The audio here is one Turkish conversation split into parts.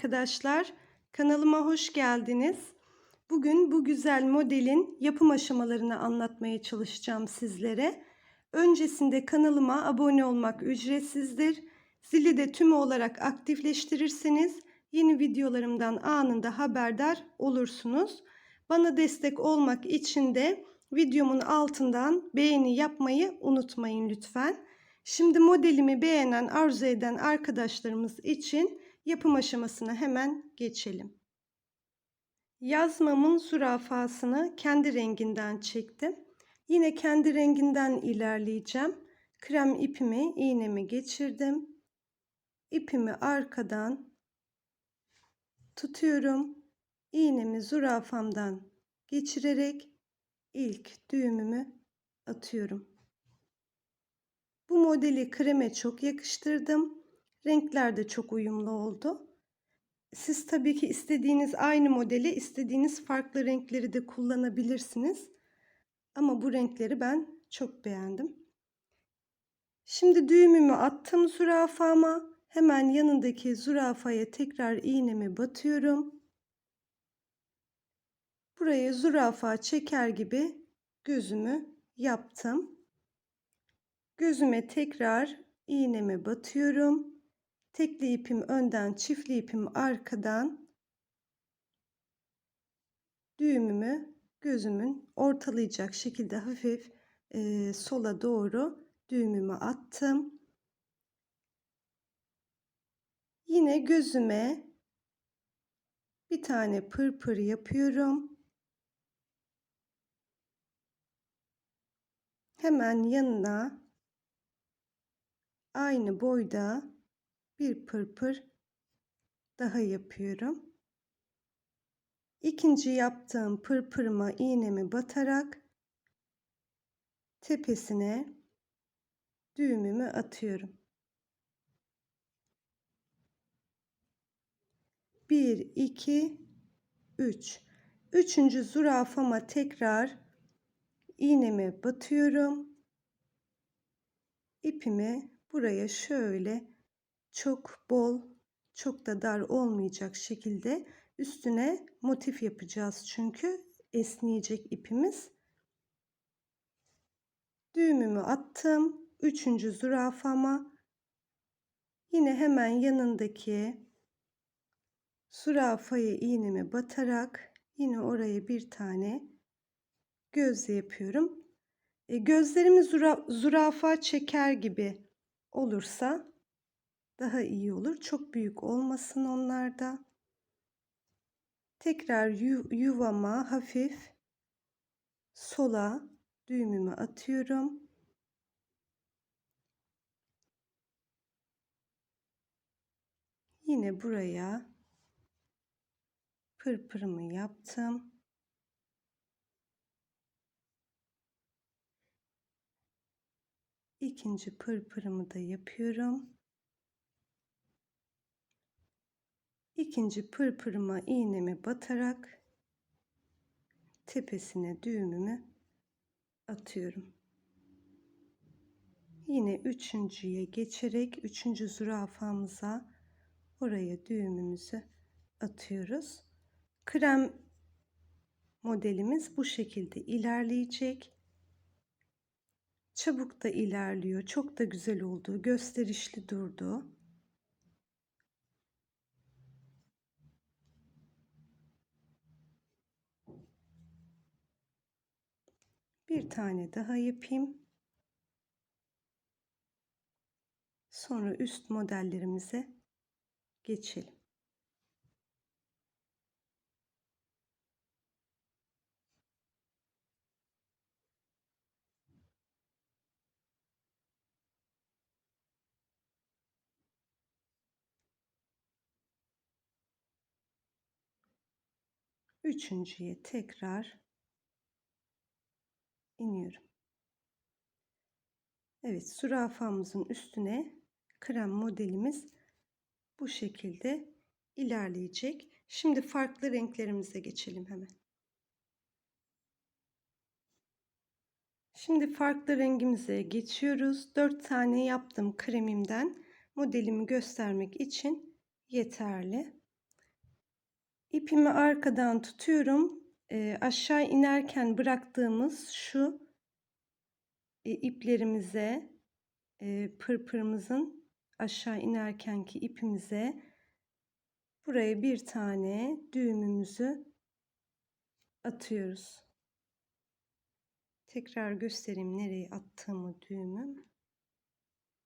arkadaşlar. Kanalıma hoş geldiniz. Bugün bu güzel modelin yapım aşamalarını anlatmaya çalışacağım sizlere. Öncesinde kanalıma abone olmak ücretsizdir. Zili de tümü olarak aktifleştirirseniz yeni videolarımdan anında haberdar olursunuz. Bana destek olmak için de videomun altından beğeni yapmayı unutmayın lütfen. Şimdi modelimi beğenen, arzu eden arkadaşlarımız için yapım aşamasına hemen geçelim. Yazmamın zürafasını kendi renginden çektim. Yine kendi renginden ilerleyeceğim. Krem ipimi iğnemi geçirdim. İpimi arkadan tutuyorum. İğnemi zürafamdan geçirerek ilk düğümümü atıyorum. Bu modeli kreme çok yakıştırdım. Renkler de çok uyumlu oldu. Siz tabii ki istediğiniz aynı modeli istediğiniz farklı renkleri de kullanabilirsiniz. Ama bu renkleri ben çok beğendim. Şimdi düğümümü attım zürafama. Hemen yanındaki zürafaya tekrar iğnemi batıyorum. Buraya zürafa çeker gibi gözümü yaptım. Gözüme tekrar iğnemi batıyorum. Tekli ipim önden, çiftli ipim arkadan düğümümü gözümün ortalayacak şekilde hafif e, sola doğru düğümümü attım. Yine gözüme bir tane pırpır yapıyorum. Hemen yanına aynı boyda bir pırpır daha yapıyorum. İkinci yaptığım pırpırıma iğnemi batarak tepesine düğümümü atıyorum. Bir, iki, üç. Üçüncü zürafama tekrar iğnemi batıyorum. İpimi buraya şöyle çok bol, çok da dar olmayacak şekilde üstüne motif yapacağız çünkü esneyecek ipimiz. Düğümümü attım. Üçüncü zürafama yine hemen yanındaki zürafaya iğnemi batarak yine oraya bir tane göz yapıyorum. E, gözlerimi zürafa çeker gibi olursa daha iyi olur. Çok büyük olmasın onlarda. Tekrar yuvama hafif sola düğümümü atıyorum. Yine buraya pırpırımı yaptım. İkinci pırpırımı da yapıyorum. İkinci pırpırıma iğnemi batarak tepesine düğümümü atıyorum. Yine üçüncüye geçerek üçüncü zürafamıza oraya düğümümüzü atıyoruz. Krem modelimiz bu şekilde ilerleyecek. Çabuk da ilerliyor. Çok da güzel oldu. Gösterişli durdu. Bir tane daha yapayım. Sonra üst modellerimize geçelim. Üçüncüye tekrar iniyorum. Evet zürafamızın üstüne krem modelimiz bu şekilde ilerleyecek. Şimdi farklı renklerimize geçelim hemen. Şimdi farklı rengimize geçiyoruz. 4 tane yaptım kremimden. Modelimi göstermek için yeterli. İpimi arkadan tutuyorum. Eee, aşağı inerken bıraktığımız şu e, iplerimize, eee, pırpırımızın aşağı inerkenki ipimize buraya bir tane düğümümüzü atıyoruz. Tekrar göstereyim nereye attığımı düğümüm.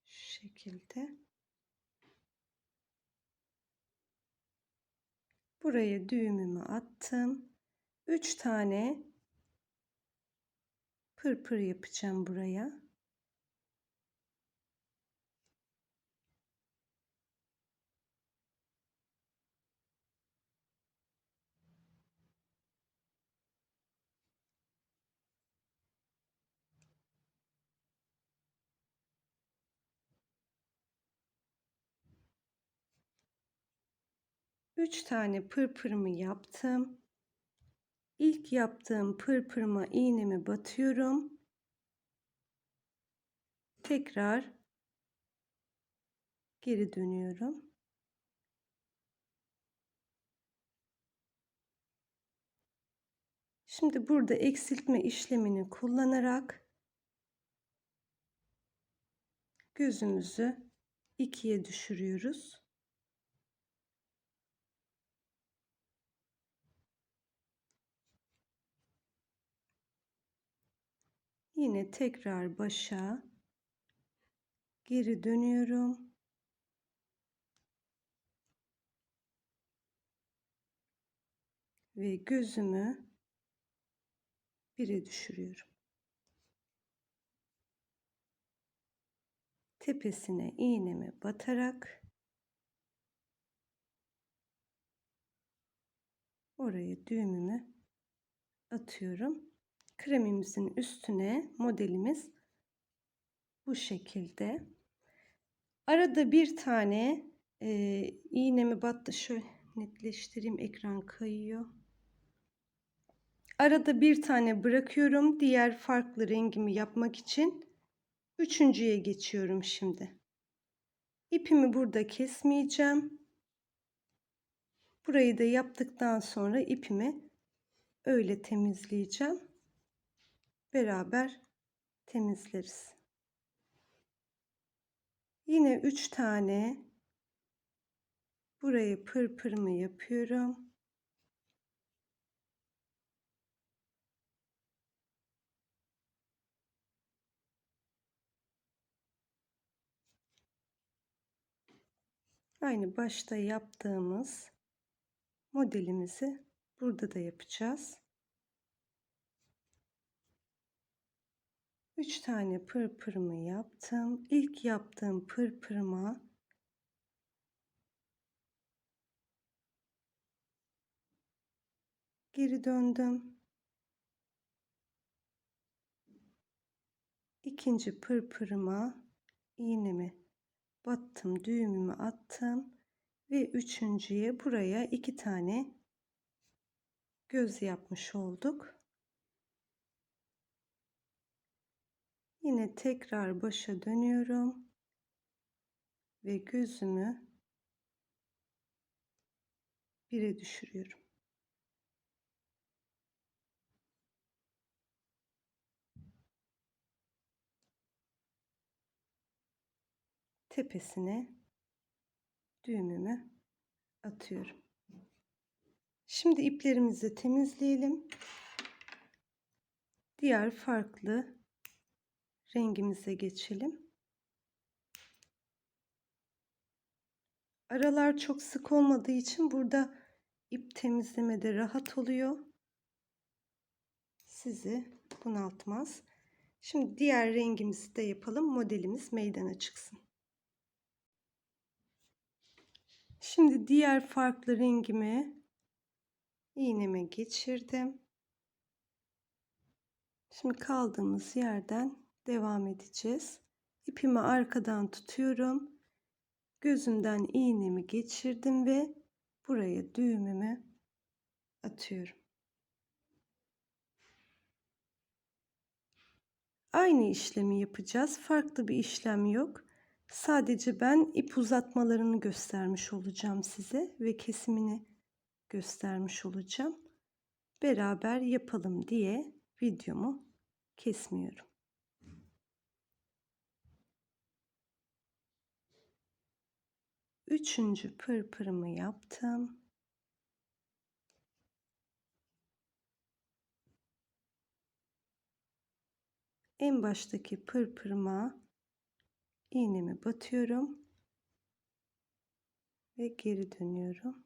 Şu şekilde. Buraya düğümümü attım. 3 tane pırpır yapacağım buraya. Üç tane pırpırımı yaptım. İlk yaptığım pırpırıma iğnemi batıyorum. Tekrar geri dönüyorum. Şimdi burada eksiltme işlemini kullanarak gözümüzü ikiye düşürüyoruz. Yine tekrar başa geri dönüyorum. Ve gözümü bire düşürüyorum. Tepesine iğnemi batarak oraya düğümümü atıyorum kremimizin üstüne modelimiz bu şekilde. Arada bir tane e, iğnemi battı. Şöyle netleştireyim ekran kayıyor. Arada bir tane bırakıyorum. Diğer farklı rengimi yapmak için. Üçüncüye geçiyorum şimdi. İpimi burada kesmeyeceğim. Burayı da yaptıktan sonra ipimi öyle temizleyeceğim beraber temizleriz. Yine 3 tane burayı pırpırımı yapıyorum. Aynı başta yaptığımız modelimizi burada da yapacağız. 3 tane pırpırımı yaptım. İlk yaptığım pırpırıma geri döndüm. İkinci pırpırıma iğnemi battım, düğümümü attım ve üçüncüye buraya iki tane göz yapmış olduk. Yine tekrar başa dönüyorum ve gözümü bire düşürüyorum. Tepesine düğümümü atıyorum. Şimdi iplerimizi temizleyelim. Diğer farklı rengimize geçelim. Aralar çok sık olmadığı için burada ip temizlemede rahat oluyor. Sizi bunaltmaz. Şimdi diğer rengimizi de yapalım. Modelimiz meydana çıksın. Şimdi diğer farklı rengimi iğneme geçirdim. Şimdi kaldığımız yerden devam edeceğiz. İpimi arkadan tutuyorum. Gözümden iğnemi geçirdim ve buraya düğümümü atıyorum. Aynı işlemi yapacağız. Farklı bir işlem yok. Sadece ben ip uzatmalarını göstermiş olacağım size ve kesimini göstermiş olacağım. Beraber yapalım diye videomu kesmiyorum. Üçüncü pırpırımı yaptım. En baştaki pırpırıma iğnemi batıyorum ve geri dönüyorum.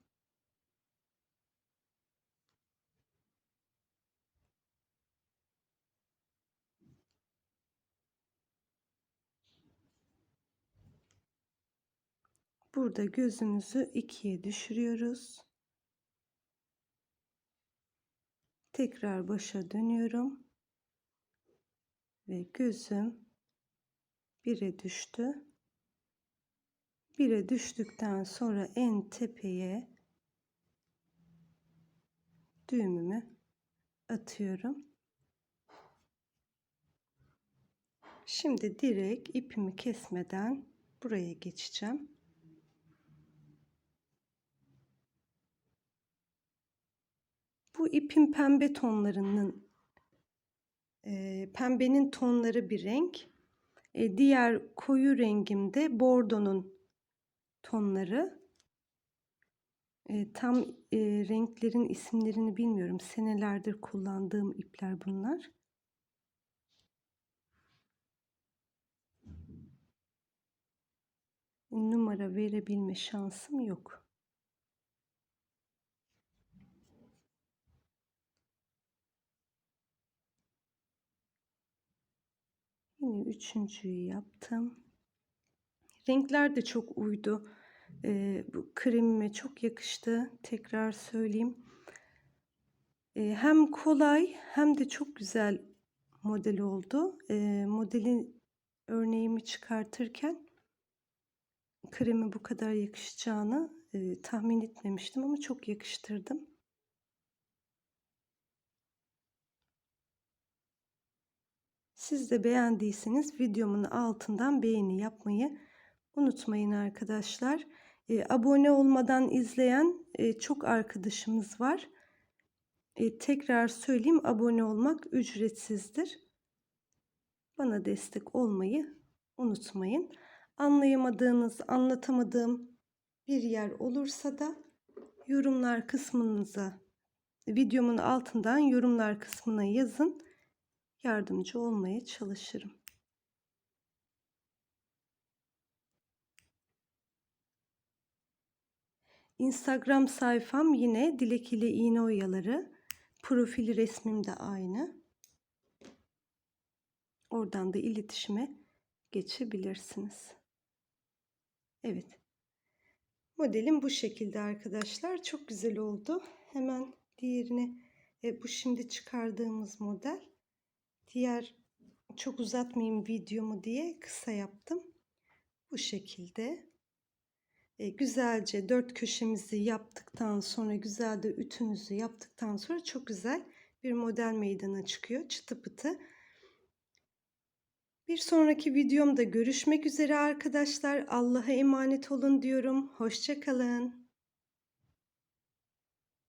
Burada gözümüzü ikiye düşürüyoruz. Tekrar başa dönüyorum. Ve gözüm bire düştü. Bire düştükten sonra en tepeye düğümümü atıyorum. Şimdi direkt ipimi kesmeden buraya geçeceğim. Bu ipin pembe tonlarının e, pembenin tonları bir renk. E, diğer koyu rengimde bordonun tonları. E, tam e, renklerin isimlerini bilmiyorum. Senelerdir kullandığım ipler bunlar. Numara verebilme şansım yok. Yine üçüncüyü yaptım. Renkler de çok uydu. Ee, bu kremime çok yakıştı. Tekrar söyleyeyim. Ee, hem kolay hem de çok güzel model oldu. Ee, modelin örneğimi çıkartırken kremi bu kadar yakışacağını e, tahmin etmemiştim ama çok yakıştırdım. Siz de beğendiyseniz videomun altından beğeni yapmayı unutmayın arkadaşlar. E, abone olmadan izleyen e, çok arkadaşımız var. E, tekrar söyleyeyim abone olmak ücretsizdir. Bana destek olmayı unutmayın. Anlayamadığınız, anlatamadığım bir yer olursa da yorumlar kısmınıza videomun altından yorumlar kısmına yazın yardımcı olmaya çalışırım. Instagram sayfam yine Dilek ile iğne oyaları. Profil resmim de aynı. Oradan da iletişime geçebilirsiniz. Evet. Modelim bu şekilde arkadaşlar. Çok güzel oldu. Hemen diğerini e, bu şimdi çıkardığımız model. Diğer çok uzatmayayım videomu diye kısa yaptım. Bu şekilde. E, güzelce dört köşemizi yaptıktan sonra güzel de ütümüzü yaptıktan sonra çok güzel bir model meydana çıkıyor. Çıtı pıtı. Bir sonraki videomda görüşmek üzere arkadaşlar. Allah'a emanet olun diyorum. Hoşçakalın.